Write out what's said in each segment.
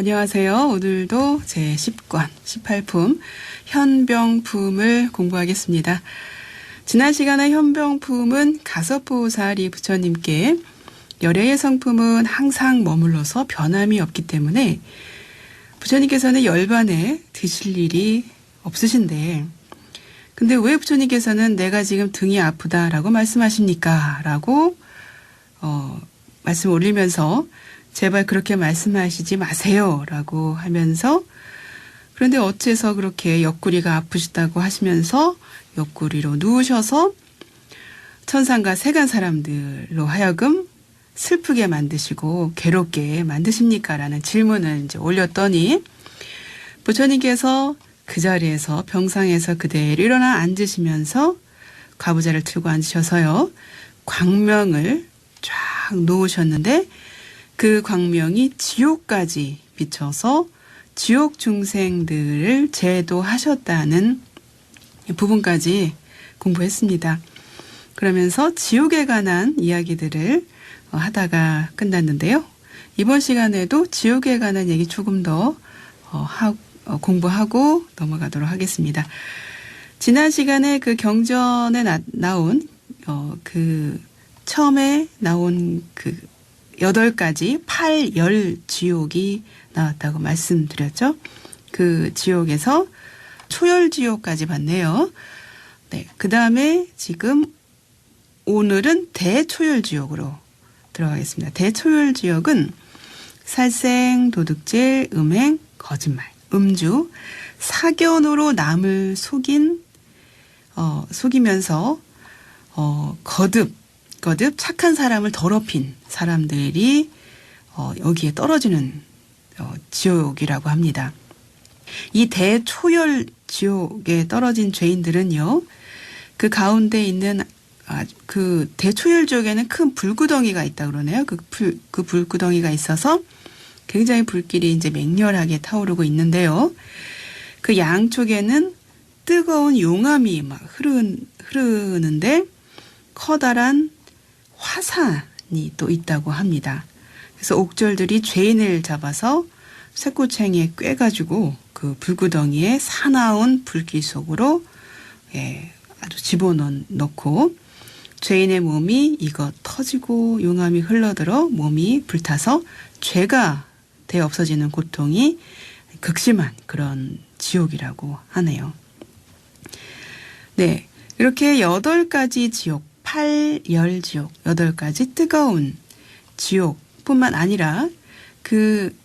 안녕하세요. 오늘도 제 10권, 18품, 현병품을 공부하겠습니다. 지난 시간에 현병품은 가섭보살이 부처님께 열애의 성품은 항상 머물러서 변함이 없기 때문에 부처님께서는 열반에 드실 일이 없으신데 근데 왜 부처님께서는 내가 지금 등이 아프다라고 말씀하십니까? 라고 어, 말씀 올리면서 제발 그렇게 말씀하시지 마세요. 라고 하면서 그런데 어째서 그렇게 옆구리가 아프시다고 하시면서 옆구리로 누우셔서 천상과 세간 사람들로 하여금 슬프게 만드시고 괴롭게 만드십니까? 라는 질문을 이제 올렸더니 부처님께서 그 자리에서 병상에서 그대로 일어나 앉으시면서 과부자를 틀고 앉으셔서요. 광명을 쫙 놓으셨는데 그 광명이 지옥까지 비춰서 지옥 중생들을 제도하셨다는 부분까지 공부했습니다. 그러면서 지옥에 관한 이야기들을 어, 하다가 끝났는데요. 이번 시간에도 지옥에 관한 얘기 조금 더 어, 하, 어, 공부하고 넘어가도록 하겠습니다. 지난 시간에 그 경전에 나, 나온 어, 그 처음에 나온 그 여덟 가지 팔열 지옥이 나왔다고 말씀드렸죠. 그 지옥에서 초열 지옥까지 봤네요. 네. 그 다음에 지금 오늘은 대초열 지옥으로 들어가겠습니다. 대초열 지옥은 살생, 도둑질, 음행, 거짓말, 음주, 사견으로 남을 속인, 어, 속이면서, 어, 거듭, 거듭 착한 사람을 더럽힌 사람들이, 어, 여기에 떨어지는, 어, 지옥이라고 합니다. 이 대초열 지옥에 떨어진 죄인들은요, 그 가운데 있는 아, 그 대초열 지옥에는 큰 불구덩이가 있다 그러네요. 그 불, 그 불구덩이가 있어서 굉장히 불길이 이제 맹렬하게 타오르고 있는데요. 그 양쪽에는 뜨거운 용암이 막 흐르, 흐르는데 커다란 화산이 또 있다고 합니다. 그래서 옥절들이 죄인을 잡아서 쇠꼬챙이에 꿰가지고 그 불구덩이에 사나운 불길 속으로 예, 아주 집어넣고 죄인의 몸이 이거 터지고 용암이 흘러들어 몸이 불타서 죄가 되 없어지는 고통이 극심한 그런 지옥이라고 하네요. 네. 이렇게 여덟 가지 지옥, 팔, 열 지옥, 여덟 가지 뜨거운 지옥뿐만 아니라 그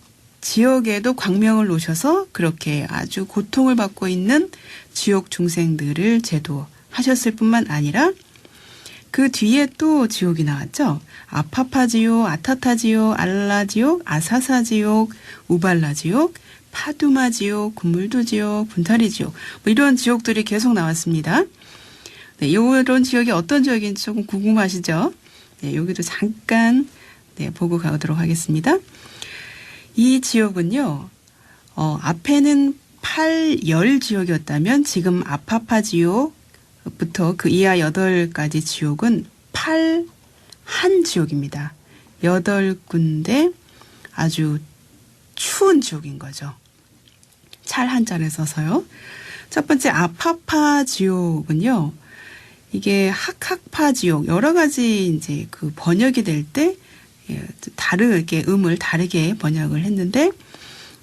지옥에도 광명을 놓으셔서 그렇게 아주 고통을 받고 있는 지옥 중생들을 제도하셨을 뿐만 아니라 그 뒤에 또 지옥이 나왔죠. 아파파 지옥, 아타타 지옥, 알라 지옥, 아사사 지옥, 우발라 지옥, 파두마 지옥, 군물도 지옥, 분타리 지옥 뭐 이런 지옥들이 계속 나왔습니다. 네, 이런 지역이 어떤 지역인지 조금 궁금하시죠? 네, 여기도 잠깐 네, 보고 가도록 하겠습니다. 이 지역은요, 어, 앞에는 8, 10 지역이었다면 지금 아파파 지역부터 그 이하 8가지 지역은 8, 한 지역입니다. 8군데 아주 추운 지역인 거죠. 찰 한자를 써서요. 첫 번째 아파파 지옥은요. 이게 학학파 지옥 여러 가지 이제 그 번역이 될때 예, 다르게 음을 다르게 번역을 했는데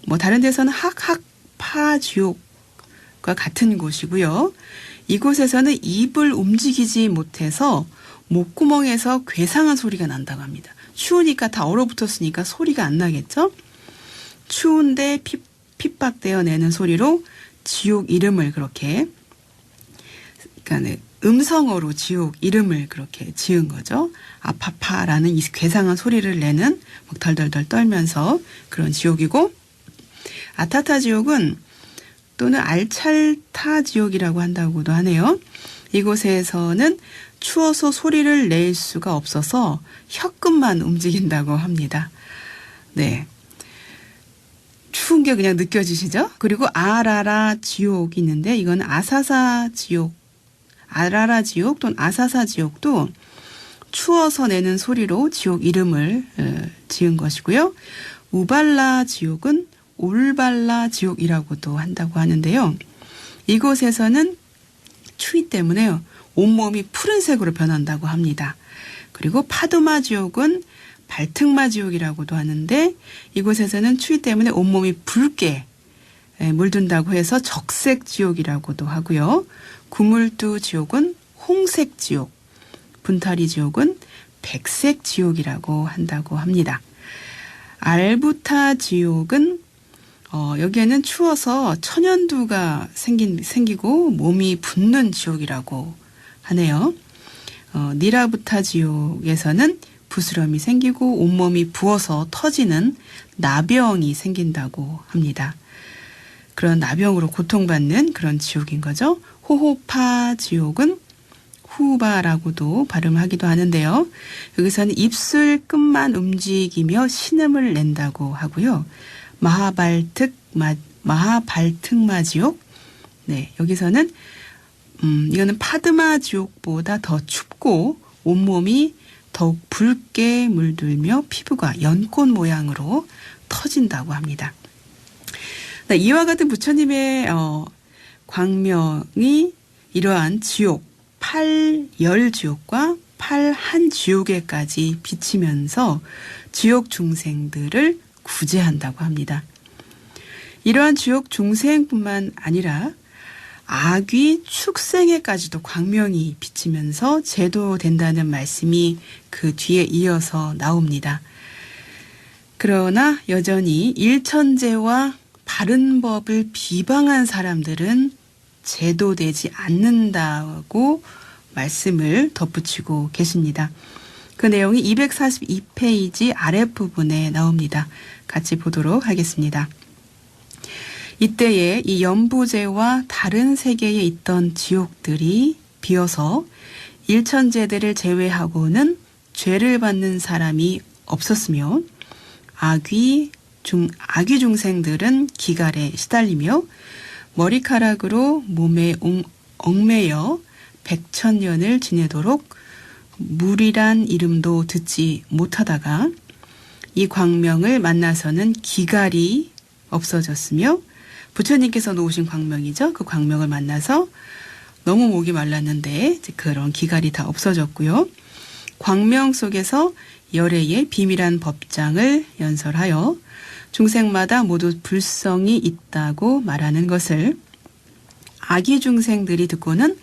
뭐 다른 데서는 학학파 지옥과 같은 곳이고요. 이곳에서는 입을 움직이지 못해서 목구멍에서 괴상한 소리가 난다고 합니다. 추우니까 다 얼어붙었으니까 소리가 안 나겠죠? 추운데 피, 핍박되어 내는 소리로 지옥 이름을 그렇게 그러니까 음성어로 지옥 이름을 그렇게 지은 거죠. 아파파라는 이 괴상한 소리를 내는 막 덜덜덜 떨면서 그런 지옥이고 아타타 지옥은 또는 알찰타 지옥이라고 한다고도 하네요. 이곳에서는 추워서 소리를 낼 수가 없어서 혀끝만 움직인다고 합니다. 네. 추운 게 그냥 느껴지시죠? 그리고 아라라 지옥이 있는데 이건 아사사 지옥 아라라 지옥 또는 아사사 지옥도 추워서 내는 소리로 지옥 이름을 어, 지은 것이고요. 우발라 지옥은 올발라 지옥이라고도 한다고 하는데요. 이곳에서는 추위 때문에요. 온몸이 푸른색으로 변한다고 합니다. 그리고 파두마 지옥은 발특마 지옥이라고도 하는데 이곳에서는 추위 때문에 온몸이 붉게 예, 물든다고 해서 적색 지옥이라고도 하고요. 구물두 지옥은 홍색 지옥, 분타리 지옥은 백색 지옥이라고 한다고 합니다. 알부타 지옥은 어, 여기에는 추워서 천연두가 생긴, 생기고 몸이 붓는 지옥이라고 하네요. 어, 니라부타 지옥에서는 부스럼이 생기고 온몸이 부어서 터지는 나병이 생긴다고 합니다. 그런 나병으로 고통받는 그런 지옥인 거죠. 호호파 지옥은 후바라고도 발음하기도 하는데요. 여기서는 입술 끝만 움직이며 신음을 낸다고 하고요. 마하발특 마, 마하발특마 지옥. 네, 여기서는 음, 이거는 파드마 지옥보다 더 춥고 온몸이 더욱 붉게 물들며 피부가 연꽃 모양으로 터진다고 합니다. 네, 이와 같은 부처님의 어, 광명이 이러한 지옥, 팔열 지옥과 팔한 지옥에까지 비치면서 지옥 중생들을 구제한다고 합니다. 이러한 지옥 중생뿐만 아니라 아귀 축생에까지도 광명이 비치면서 제도된다는 말씀이 그 뒤에 이어서 나옵니다. 그러나 여전히 일천제와 바른 법을 비방한 사람들은 제도되지 않는다고 말씀을 덧붙이고 계십니다. 그 내용이 242페이지 아랫부분에 나옵니다. 같이 보도록 하겠습니다. 이때에 이 연부제와 다른 세계에 있던 지옥들이 비어서 일천제들을 제외하고는 죄를 받는 사람이 없었으며 아귀 중 아귀 중생들은 기갈에 시달리며 머리카락으로 몸에 얽매여 백천년을 지내도록 물이란 이름도 듣지 못하다가 이 광명을 만나서는 기갈이 없어졌으며 부처님께서 놓으신 광명이죠. 그 광명을 만나서 너무 목이 말랐는데 그런 기갈이 다 없어졌고요. 광명 속에서 열애의 비밀한 법장을 연설하여 중생마다 모두 불성이 있다고 말하는 것을 아기 중생들이 듣고는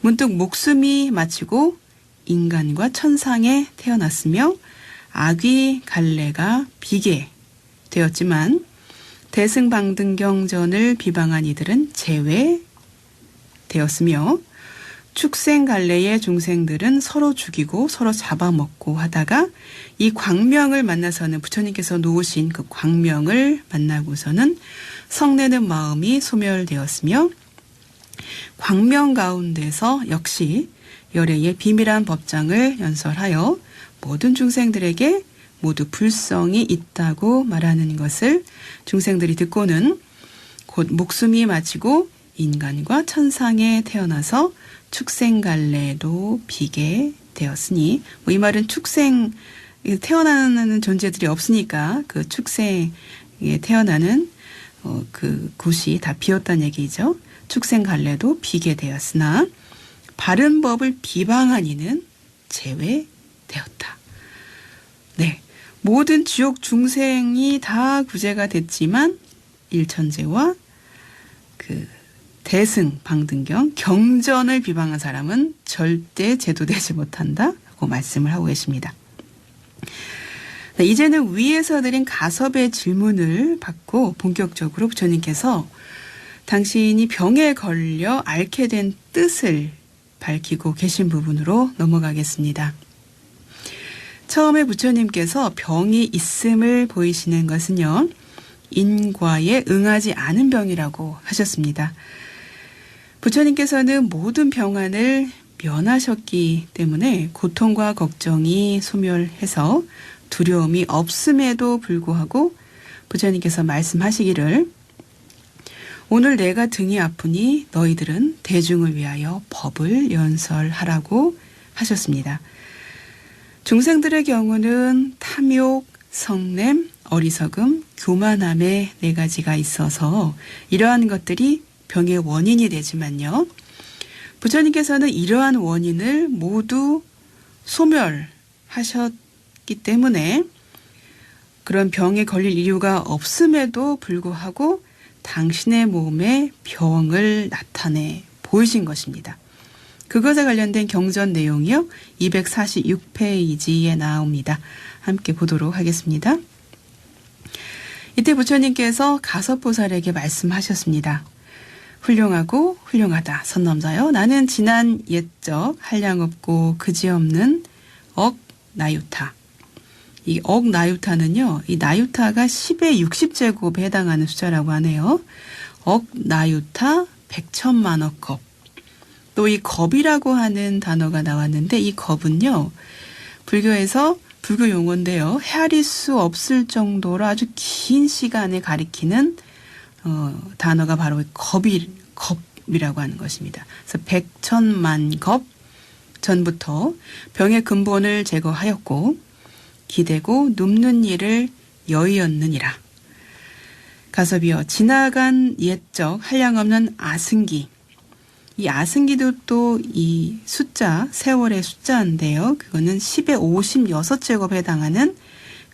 문득 목숨이 마치고 인간과 천상에 태어났으며 아귀 갈래가 비게 되었지만 대승방등경전을 비방한 이들은 제외되었으며 축생갈래의 중생들은 서로 죽이고 서로 잡아먹고 하다가 이 광명을 만나서는 부처님께서 놓으신 그 광명을 만나고서는 성내는 마음이 소멸되었으며 광명 가운데서 역시 열애의 비밀한 법장을 연설하여 모든 중생들에게 모두 불성이 있다고 말하는 것을 중생들이 듣고는 곧 목숨이 마치고 인간과 천상에 태어나서 축생갈래도 비게 되었으니 뭐 이 말은 축생 태어나는 존재들이 없으니까 그 축생에 태어나는 어, 그 곳이 다 비었다는 얘기죠. 축생갈래도 비게 되었으나 바른 법을 비방한 이는 제외되었다. 네. 모든 지옥 중생이 다 구제가 됐지만 일천제와 그 대승 방등경 경전을 비방한 사람은 절대 제도되지 못한다고 말씀을 하고 계십니다. 네, 이제는 위에서 드린 가섭의 질문을 받고 본격적으로 부처님께서 당신이 병에 걸려 앓게 된 뜻을 밝히고 계신 부분으로 넘어가겠습니다. 처음에 부처님께서 병이 있음을 보이시는 것은요, 인과에 응하지 않은 병이라고 하셨습니다. 부처님께서는 모든 병환을 면하셨기 때문에 고통과 걱정이 소멸해서 두려움이 없음에도 불구하고 부처님께서 말씀하시기를 오늘 내가 등이 아프니 너희들은 대중을 위하여 법을 연설하라고 하셨습니다. 중생들의 경우는 탐욕, 성냄, 어리석음, 교만함의 네 가지가 있어서 이러한 것들이 병의 원인이 되지만요. 부처님께서는 이러한 원인을 모두 소멸하셨기 때문에 그런 병에 걸릴 이유가 없음에도 불구하고 당신의 몸에 병을 나타내 보이신 것입니다. 그것에 관련된 경전 내용이요. 246페이지에 나옵니다. 함께 보도록 하겠습니다. 이때 부처님께서 가섭보살에게 말씀하셨습니다. 훌륭하고 훌륭하다. 선남자여 나는 지난 옛적 한량 없고 그지없는 억 나유타. 이 억 나유타는요 이 나유타가 10의 60제곱에 해당하는 숫자라고 하네요. 억 나유타 100천만억 겁. 또이 겁이라고 하는 단어가 나왔는데 이 겁은요 불교에서 불교 용어인데요 헤아릴 수 없을 전도로 아주 긴 시간에 가리키는 어, 단어가 바로 겁이, 겁이라고 하는 것입니다. 그래서 백천만 겁 전부터 병의 근본을 제거하였고 기대고 눕는 일을 여의었느니라. 가섭이여 지나간 옛적 한량없는 아승기 이 아승기도 또 이 숫자 세월의 숫자인데요. 그거는 10의 56제곱에 해당하는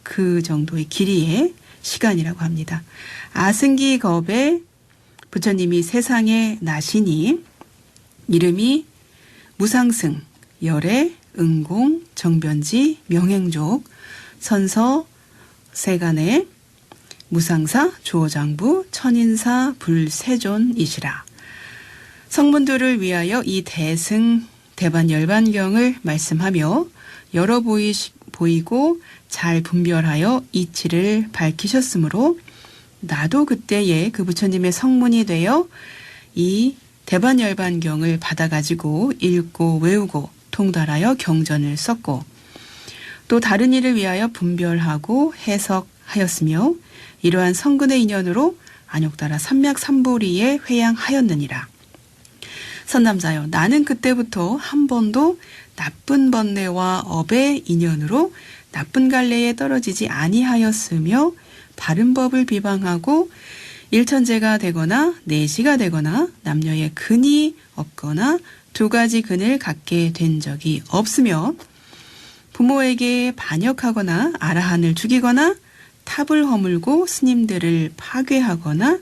그 정도의 길이의 시간이라고 합니다. 아승기 겁에 부처님이 세상에 나시니 이름이 무상승, 열애, 응공, 정변지, 명행족, 선서, 세간의 무상사, 조장부, 천인사, 불세존이시라. 성문들을 위하여 이 대승 대반 열반경을 말씀하며 여러 보이시, 보이고 잘 분별하여 이치를 밝히셨으므로 나도 그때에 그 부처님의 성문이 되어 이 대반열반경을 받아가지고 읽고 외우고 통달하여 경전을 썼고 또 다른 일을 위하여 분별하고 해석하였으며 이러한 성근의 인연으로 안욕따라 삼맥삼보리에 회양하였느니라. 선남자여 나는 그때부터 한 번도 나쁜 번뇌와 업의 인연으로 나쁜 갈래에 떨어지지 아니하였으며 바른 법을 비방하고 일천제가 되거나 내시가 되거나 남녀의 근이 없거나 두 가지 근을 갖게 된 적이 없으며 부모에게 반역하거나 아라한을 죽이거나 탑을 허물고 스님들을 파괴하거나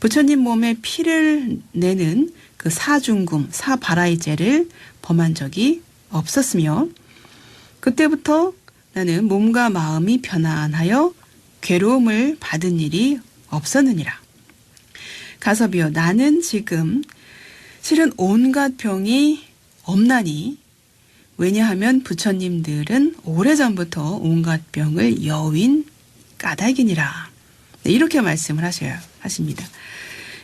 부처님 몸에 피를 내는 그 사중금, 사바라이죄를 범한 적이 없었으며 그때부터 나는 몸과 마음이 편안하여 괴로움을 받은 일이 없었느니라. 가섭이여 나는 지금 실은 온갖 병이 없나니 왜냐하면 부처님들은 오래전부터 온갖 병을 여윈 까닭이니라. 네, 이렇게 말씀을 하셔요. 하십니다.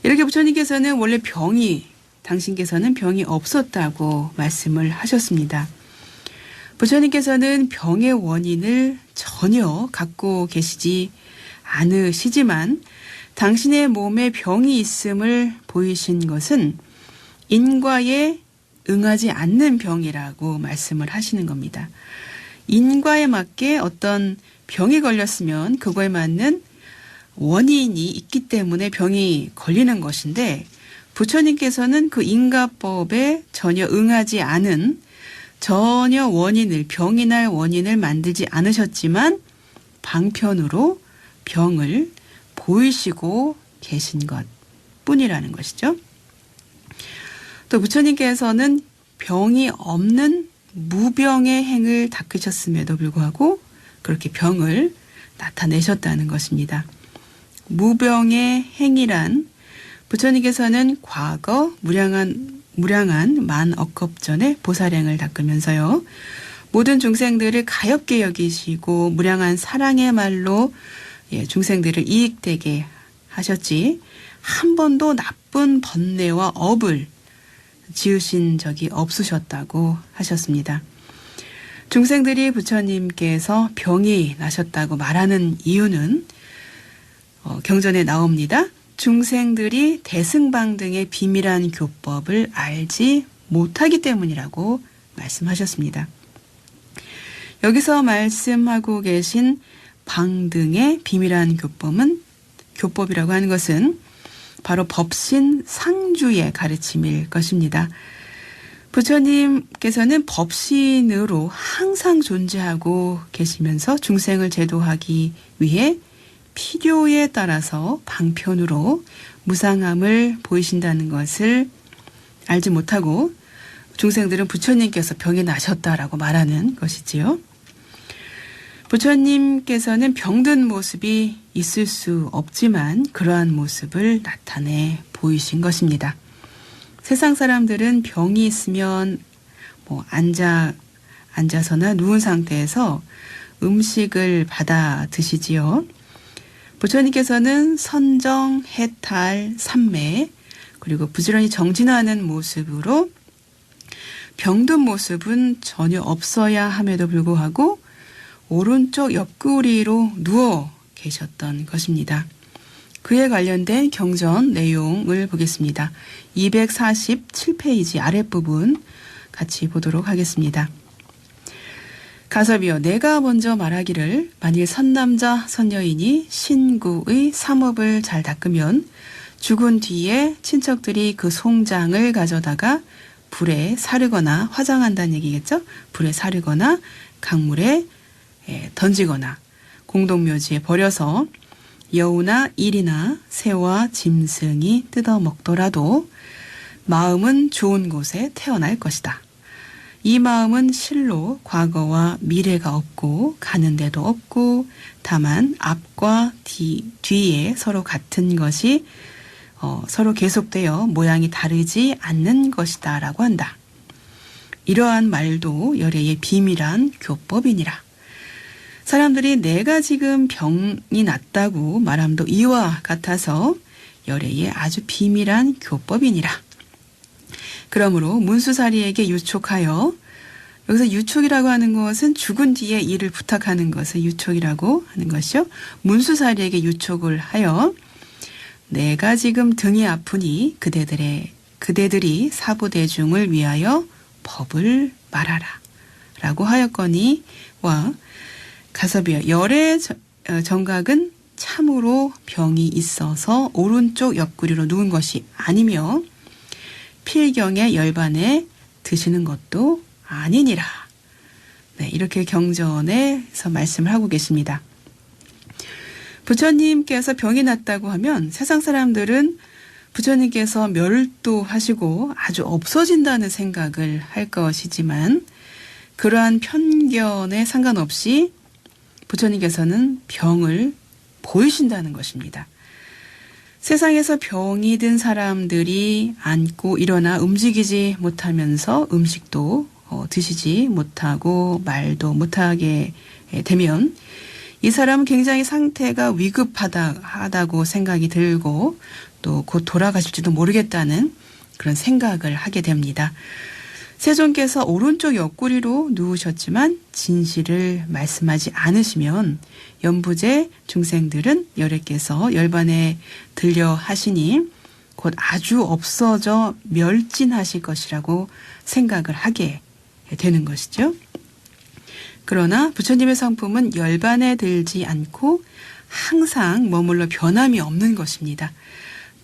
이렇게 부처님께서는 원래 병이 당신께서는 병이 없었다고 말씀을 하셨습니다. 부처님께서는 병의 원인을 전혀 갖고 계시지 않으시지만 당신의 몸에 병이 있음을 보이신 것은 인과에 응하지 않는 병이라고 말씀을 하시는 겁니다. 인과에 맞게 어떤 병이 걸렸으면 그거에 맞는 원인이 있기 때문에 병이 걸리는 것인데 부처님께서는 그 인가법에 전혀 응하지 않은 전혀 원인을 병이 날 원인을 만들지 않으셨지만 방편으로 병을 보이시고 계신 것 뿐이라는 것이죠. 또 부처님께서는 병이 없는 무병의 행을 닦으셨음에도 불구하고 그렇게 병을 나타내셨다는 것입니다. 무병의 행이란 부처님께서는 과거 무량한 무량한 만억겁 전에 보살행을 닦으면서요. 모든 중생들을 가엽게 여기시고 무량한 사랑의 말로 예, 중생들을 이익되게 하셨지 한 번도 나쁜 번뇌와 업을 지으신 적이 없으셨다고 하셨습니다. 중생들이 부처님께서 병이 나셨다고 말하는 이유는 어, 경전에 나옵니다. 중생들이 대승방 등의 비밀한 교법을 알지 못하기 때문이라고 말씀하셨습니다. 여기서 말씀하고 계신 방 등의 비밀한 교법은 교법이라고 하는 것은 바로 법신 상주의 가르침일 것입니다. 부처님께서는 법신으로 항상 존재하고 계시면서 중생을 제도하기 위해 필요에 따라서 방편으로 무상함을 보이신다는 것을 알지 못하고 중생들은 부처님께서 병이 나셨다라고 말하는 것이지요. 부처님께서는 병든 모습이 있을 수 없지만 그러한 모습을 나타내 보이신 것입니다. 세상 사람들은 병이 있으면 뭐 앉아 앉아서나 누운 상태에서 음식을 받아 드시지요. 부처님께서는 선정, 해탈, 삼매 그리고 부지런히 정진하는 모습으로 병든 모습은 전혀 없어야 함에도 불구하고 오른쪽 옆구리로 누워 계셨던 것입니다. 그에 관련된 경전 내용을 보겠습니다. 247페이지 아랫부분 같이 보도록 하겠습니다. 가섭이여 내가 먼저 말하기를 만일 선남자 선여인이 신구의 삼업을 잘 닦으면 죽은 뒤에 친척들이 그 송장을 가져다가 불에 사르거나 화장한다는 얘기겠죠? 불에 사르거나 강물에 예, 던지거나 공동묘지에 버려서 여우나 일이나 새와 짐승이 뜯어 먹더라도 마음은 좋은 곳에 태어날 것이다. 이 마음은 실로 과거와 미래가 없고 가는 데도 없고 다만 앞과 뒤, 뒤에 서로 같은 것이 어, 서로 계속되어 모양이 다르지 않는 것이다 라고 한다. 이러한 말도 열애의 비밀한 교법이니라. 사람들이 내가 지금 병이 났다고 말함도 이와 같아서 열애의 아주 비밀한 교법이니라. 그러므로 문수사리에게 유촉하여 여기서 유촉이라고 하는 것은 죽은 뒤에 일을 부탁하는 것을 유촉이라고 하는 것이요. 문수사리에게 유촉을 하여 내가 지금 등이 아프니 그대들의 그대들이 사부 대중을 위하여 법을 말하라. 라고 하였거니 와 가섭이여 열의 어, 정각은 참으로 병이 있어서 오른쪽 옆구리로 누운 것이 아니며 필경의 열반에 드시는 것도 아니니라. 네, 이렇게 경전에서 말씀을 하고 계십니다. 부처님께서 병이 났다고 하면 세상 사람들은 부처님께서 멸도하시고 아주 없어진다는 생각을 할 것이지만 그러한 편견에 상관없이 부처님께서는 병을 보이신다는 것입니다. 세상에서 병이 든 사람들이 앉고 일어나 움직이지 못하면서 음식도 어, 드시지 못하고 말도 못하게 되면 이 사람은 굉장히 상태가 위급하다 하다고 생각이 들고 또 곧 돌아가실지도 모르겠다는 그런 생각을 하게 됩니다. 세존께서 오른쪽 옆구리로 누우셨지만 진실을 말씀하지 않으시면 연부제 중생들은 열애께서 열반에 들려 하시니 곧 아주 없어져 멸진하실 것이라고 생각을 하게 되는 것이죠. 그러나 부처님의 성품은 열반에 들지 않고 항상 머물러 변함이 없는 것입니다.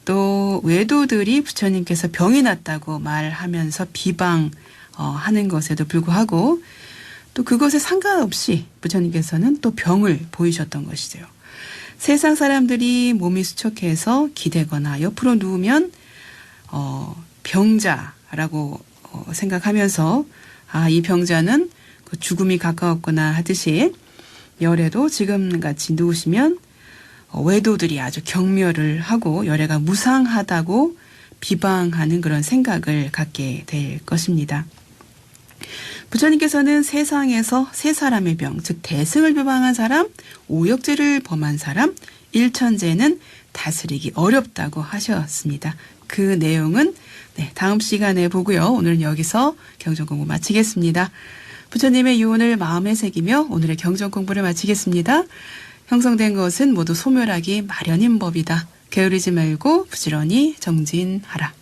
또 외도들이 부처님께서 병이 났다고 말하면서 비방하는 것에도 불구하고 또 그것에 상관없이 부처님께서는 또 병을 보이셨던 것이죠. 세상 사람들이 몸이 수척해서 기대거나 옆으로 누우면 어, 병자라고 어, 생각하면서 아, 이 병자는 그 죽음이 가까웠구나 하듯이 열에도 지금 같이 누우시면 어, 외도들이 아주 경멸을 하고 열애가 무상하다고 비방하는 그런 생각을 갖게 될 것입니다. 부처님께서는 세상에서 세 사람의 병, 즉 대승을 비방한 사람, 오역죄를 범한 사람, 일천재는 다스리기 어렵다고 하셨습니다. 그 내용은 네, 다음 시간에 보고요. 오늘은 여기서 경전 공부 마치겠습니다. 부처님의 유언을 마음에 새기며 오늘의 경전 공부를 마치겠습니다. 형성된 것은 모두 소멸하기 마련인 법이다. 게으르지 말고 부지런히 정진하라.